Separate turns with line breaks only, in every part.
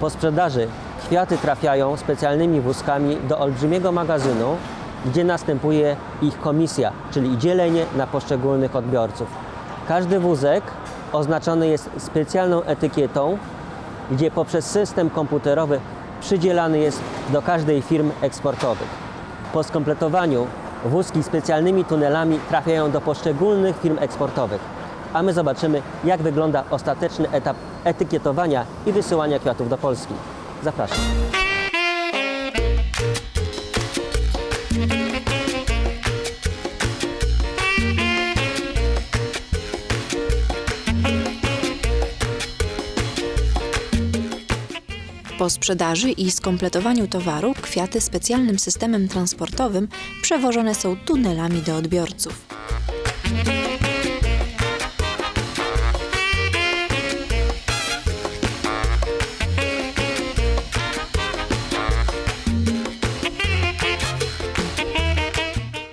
Po sprzedaży kwiaty trafiają specjalnymi wózkami do olbrzymiego magazynu, gdzie następuje ich komisja, czyli dzielenie na poszczególnych odbiorców. Każdy wózek oznaczony jest specjalną etykietą, gdzie poprzez system komputerowy przydzielany jest do każdej firm eksportowych. Po skompletowaniu wózki specjalnymi tunelami trafiają do poszczególnych firm eksportowych, a my zobaczymy, jak wygląda ostateczny etap etykietowania i wysyłania kwiatów do Polski. Zapraszam.
Po sprzedaży i skompletowaniu towaru kwiaty specjalnym systemem transportowym przewożone są tunelami do odbiorców.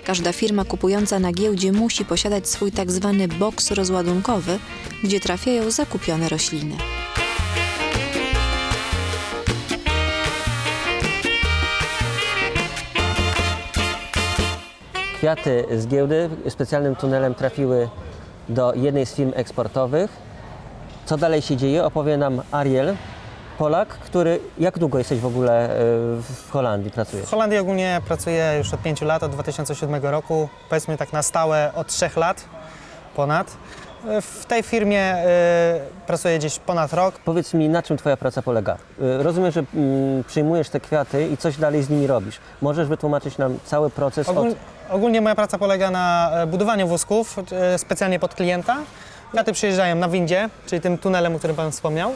Każda firma kupująca na giełdzie musi posiadać swój tak zwany boks rozładunkowy, gdzie trafiają zakupione rośliny.
Kwiaty z giełdy specjalnym tunelem trafiły do jednej z firm eksportowych. Co dalej się dzieje, opowie nam Ariel, Polak, który. Jak długo jesteś w ogóle e, w Holandii, pracujesz?
W Holandii ogólnie pracuję już od 5 lat, od 2007 roku, powiedzmy tak na stałe od 3 lat ponad. W tej firmie y, pracuję gdzieś ponad rok.
Powiedz mi, na czym Twoja praca polega? Y, Rozumiem, że mm, przyjmujesz te kwiaty i coś dalej z nimi robisz. Możesz wytłumaczyć nam cały proces
Ogól,
od...
ogólnie moja praca polega na e, budowaniu wózków e, specjalnie pod klienta. Kwiaty przyjeżdżają na windzie, czyli tym tunelem, o którym Pan wspomniał.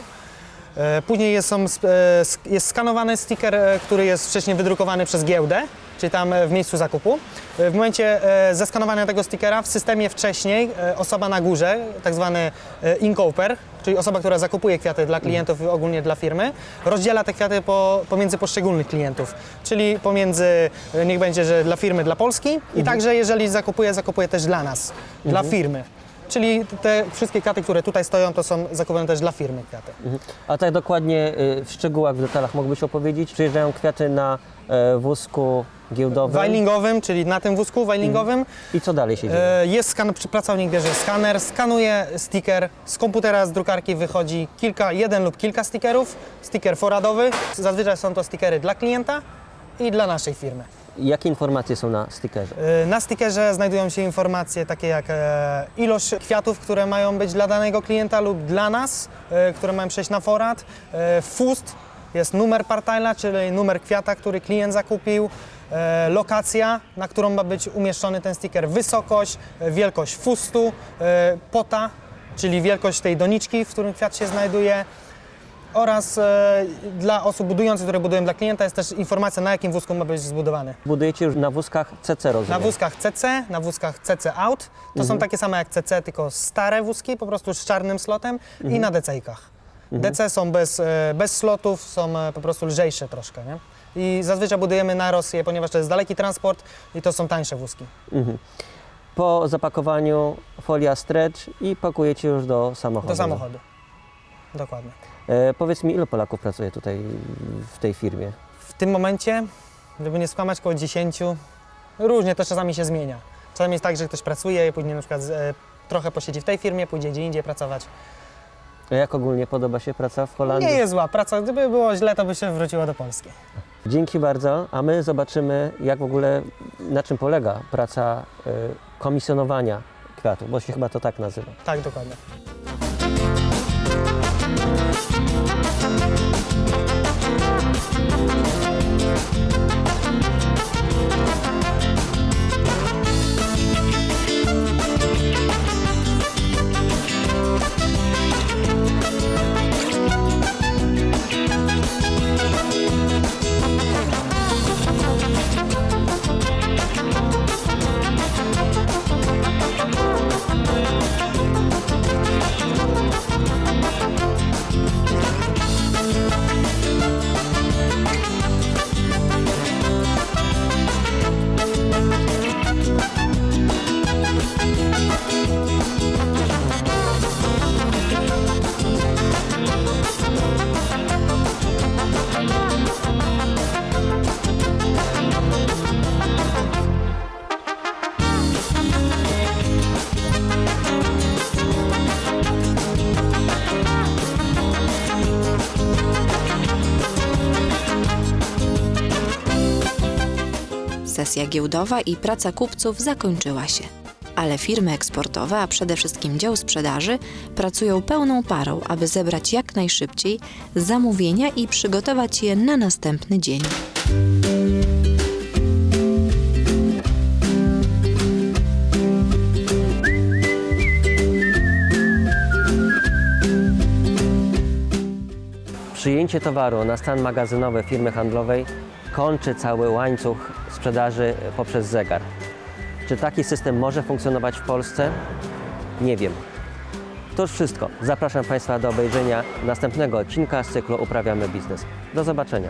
E, Później jest, są, e, jest skanowany sticker, e, który jest wcześniej wydrukowany przez giełdę, czyli tam w miejscu zakupu. W momencie zeskanowania tego stickera w systemie wcześniej osoba na górze, tak zwany inkoper, czyli osoba, która zakupuje kwiaty dla klientów i ogólnie dla firmy, rozdziela te kwiaty po, pomiędzy poszczególnych klientów, czyli pomiędzy, niech będzie, że dla firmy, dla Polski i także jeżeli zakupuje, zakupuje też dla nas, dla firmy. Czyli te wszystkie kwiaty, które tutaj stoją, to są zakupione też dla firmy kwiaty.
Mhm. A tak dokładnie y, w szczegółach, w detalach mógłbyś opowiedzieć? Przyjeżdżają kwiaty na e, wózku giełdowym
Wajlingowym, czyli na tym wózku wajlingowym,
i co dalej się dzieje?
e, jest skan, przy- pracownik bierze skaner, skanuje sticker, z komputera, z drukarki wychodzi kilka, jeden lub kilka stickerów, sticker foradowy, zazwyczaj są to stickery dla klienta i dla naszej firmy.
Jakie informacje są na stickerze?
E, Na stickerze znajdują się informacje takie jak e, ilość kwiatów, które mają być dla danego klienta lub dla nas, e, które mają przejść na forad, e, fust, jest numer partajla, czyli numer kwiata, który klient zakupił, lokacja, na którą ma być umieszczony ten sticker, wysokość, wielkość fustu, pota, czyli wielkość tej doniczki, w którym kwiat się znajduje, oraz e, dla osób budujących, które budują dla klienta jest też informacja, na jakim wózku ma być zbudowany.
Budujecie już na wózkach CC, rozumiem?
Na wózkach CC, na wózkach CC Out. To są takie same jak CC, tylko stare wózki, po prostu z czarnym slotem i na DC-kach. DC są bez, e, bez slotów, są e, po prostu lżejsze troszkę, nie? I zazwyczaj budujemy na Rosję, ponieważ to jest daleki transport i to są tańsze wózki.
Mhm. Po zapakowaniu folia stretch i pakujecie już do samochodu.
Do samochodu. Dokładnie.
E, powiedz mi, ilu Polaków pracuje tutaj w tej firmie?
W tym momencie, żeby nie skłamać, około 10. Różnie to czasami się zmienia. Czasami jest tak, że ktoś pracuje i później na przykład e, trochę posiedzi w tej firmie, pójdzie gdzie indziej pracować.
A jak ogólnie podoba się praca w Holandii?
Nie jest zła praca. Gdyby było źle, to by się wróciło do Polski.
Dzięki bardzo, a my zobaczymy, jak w ogóle, na czym polega praca e, komisjonowania kwiatów, bo się chyba to tak nazywa.
Tak, dokładnie.
Sesja giełdowa i praca kupców zakończyła się. Ale firmy eksportowe, a przede wszystkim dział sprzedaży, pracują pełną parą, aby zebrać jak najszybciej zamówienia i przygotować je na następny dzień.
Przyjęcie towaru na stan magazynowy firmy handlowej kończy cały łańcuch sprzedaży poprzez zegar. Czy taki system może funkcjonować w Polsce? Nie wiem. To już wszystko. Zapraszam Państwa do obejrzenia następnego odcinka z cyklu Uprawiamy biznes. Do zobaczenia.